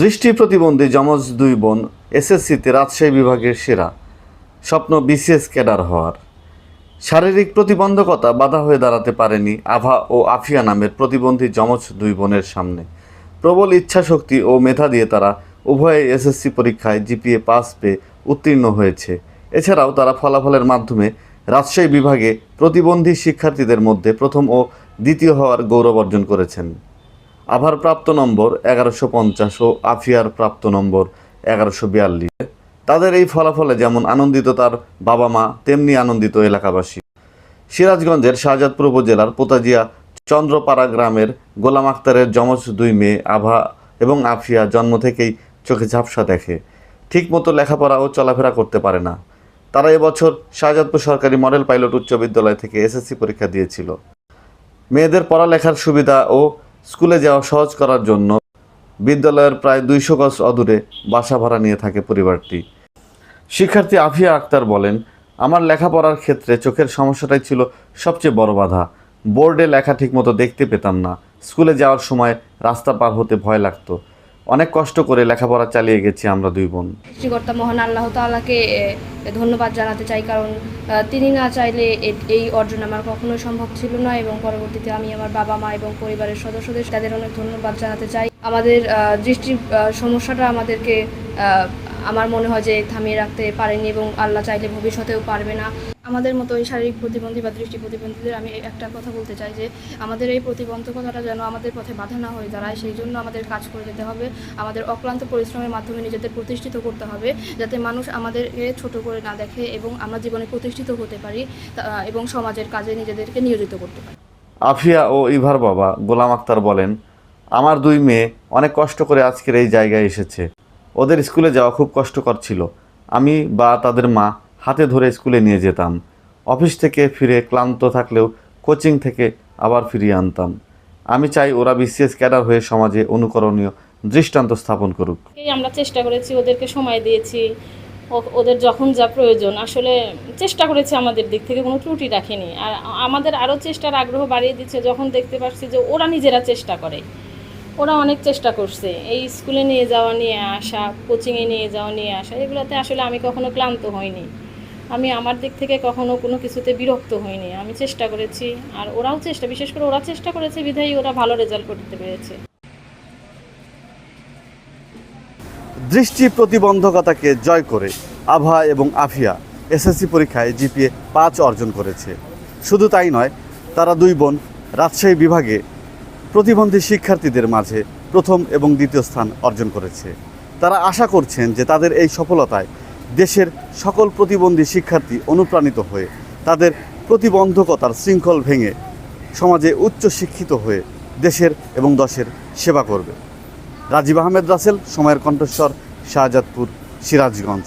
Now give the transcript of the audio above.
দৃষ্টি প্রতিবন্ধী যমজ দুই বোন এসএসসিতে রাজশাহী বিভাগের সেরা। স্বপ্ন বিসিএস ক্যাডার হওয়ার। শারীরিক প্রতিবন্ধকতা বাধা হয়ে দাঁড়াতে পারেনি আভা ও আফিয়া নামের প্রতিবন্ধী যমজ দুই বোনের সামনে। প্রবল ইচ্ছাশক্তি ও মেধা দিয়ে তারা উভয়ে এসএসসি পরীক্ষায় জিপিএ পাস পেয়ে উত্তীর্ণ হয়েছে। এছাড়াও তারা ফলাফলের মাধ্যমে রাজশাহী বিভাগে প্রতিবন্ধী শিক্ষার্থীদের মধ্যে প্রথম ও দ্বিতীয় হওয়ার গৌরব অর্জন করেছেন। আভার প্রাপ্ত নম্বর এগারোশো পঞ্চাশ ও আফিয়ার প্রাপ্ত নম্বর এগারোশো বিয়াল্লিশ। তাদের এই ফলাফলে যেমন আনন্দিত তার বাবা মা, তেমনি আনন্দিত এলাকাবাসী। সিরাজগঞ্জের শাহজাদপুর উপজেলার পোতাজিয়া চন্দ্রপাড়া গ্রামের গোলাম আক্তারের যমজ দুই মেয়ে আভা এবং আফিয়া জন্ম থেকেই চোখে ঝাপসা দেখে। ঠিকমতো লেখাপড়া ও চলাফেরা করতে পারে না। তারা এবছর শাহজাদপুর সরকারি মডেল পাইলট উচ্চ বিদ্যালয় থেকে এসএসসি পরীক্ষা দিয়েছিল। মেয়েদের পড়ালেখার সুবিধা ও স্কুলে যাওয়া সহজ করার জন্য বিদ্যালয়ের প্রায় দুইশো গজ অদূরে বাসা ভাড়া নিয়ে থাকে পরিবারটি। শিক্ষার্থী আফিয়া আক্তার বলেন, আমার লেখাপড়ার ক্ষেত্রে চোখের সমস্যাটাই ছিল সবচেয়ে বড় বাধা। বোর্ডে লেখা ঠিকমতো দেখতে পেতাম না। স্কুলে যাওয়ার সময় রাস্তা পার হতে ভয় লাগতো। অনেক কষ্ট করে লেখাপড়া চালিয়ে গেছি আমরা দুই বোন। সৃষ্টিকর্তা মহান আল্লাহ তাআলাকে ধন্যবাদ জানাতে চাই, কারণ তিনি না চাইলে এই অর্জন আমার কখনোই সম্ভব ছিল না এবং পরবর্তীতে আমি আমার বাবা, মা এবং পরিবারের সদস্যদের তাদের অনেক ধন্যবাদ জানাতে চাই। আমাদের দৃষ্টি সমস্যাটা আমাদেরকে আমার মনে হয় যে থামিয়ে রাখতে পারেনি এবং আল্লাহ চাইলে ভবিষ্যতেও পারবে না। আমাদের মতো এই শারীরিক প্রতিবন্ধী বা দৃষ্টি প্রতিবন্ধীদের আমি একটা কথা বলতে চাই যে, আমাদের এই প্রতিবন্ধকতাটা যেন আমাদের পথে বাধা না হয়ে দাঁড়ায়, সেই জন্য আমাদের কাজ করে যেতে হবে। আমাদের অক্লান্ত পরিশ্রমের মাধ্যমে নিজেদের প্রতিষ্ঠিত করতে হবে, যাতে মানুষ আমাদেরকে ছোট করে না দেখে এবং আমরা জীবনে প্রতিষ্ঠিত হতে পারি এবং সমাজের কাজে নিজেদেরকে নিয়োজিত করতে পারি। আফিয়া ও ইভার বাবা গোলাম আক্তার বলেন, আমার দুই মেয়ে অনেক কষ্ট করে আজকের এই জায়গায় এসেছে। ওদের স্কুলে যাওয়া খুব কষ্টকর ছিল। আমি বা তাদের মা হাতে ধরে স্কুলে নিয়ে যেতাম। অফিস থেকে ফিরে ক্লান্ত থাকলেও কোচিং থেকে আবার ফিরিয়ে আনতাম। আমি চাই ওরা বিসিএস ক্যাডার হয়ে সমাজে অনুকরণীয় দৃষ্টান্ত স্থাপন করুক। আমরা চেষ্টা করেছি, ওদেরকে সময় দিয়েছি। ওদের যখন যা প্রয়োজন, আসলে চেষ্টা করেছি আমাদের দিক থেকে, কোনো ত্রুটি রাখিনি। আর আমাদের আরও চেষ্টার আগ্রহ বাড়িয়ে দিচ্ছে, যখন দেখতে পাচ্ছি যে ওরা নিজেরা চেষ্টা করে। ওরা অনেক চেষ্টা করছে। এই স্কুলে নিয়ে যাওয়া নিয়ে আসা কোচিংয়ে নিয়ে যাওয়া নিয়ে আসা, এগুলোতে আসলে আমি কখনো ক্লান্ত হইনি। আমি আমার দিক থেকে কখনো কোনো কিছুতে বিরক্ত হইনি। আমি চেষ্টা করেছি, আর ওরাও চেষ্টা, বিশেষ করে ওরা চেষ্টা করেছে, বিধায়ী ওরা ভালো রেজাল্ট করতে পেরেছে। দৃষ্টি প্রতিবন্ধকতাকে জয় করে আভা এবং আফিয়া এসএসসি পরীক্ষায় জিপিএ পাঁচ অর্জন করেছে। শুধু তাই নয়, তারা দুই বোন রাজশাহী বিভাগে প্রতিবন্ধী শিক্ষার্থীদের মাঝে প্রথম এবং দ্বিতীয় স্থান অর্জন করেছে। তারা আশা করছেন যে তাদের এই সফলতায় দেশের সকল প্রতিবন্ধী শিক্ষার্থী অনুপ্রাণিত হয়ে তাদের প্রতিবন্ধকতার শৃঙ্খল ভেঙে সমাজে উচ্চ শিক্ষিত হয়ে দেশের এবং দশের সেবা করবে। রাজীব আহমেদ রাসেল, সময়ের কণ্ঠস্বর, শাহজাদপুর, সিরাজগঞ্জ।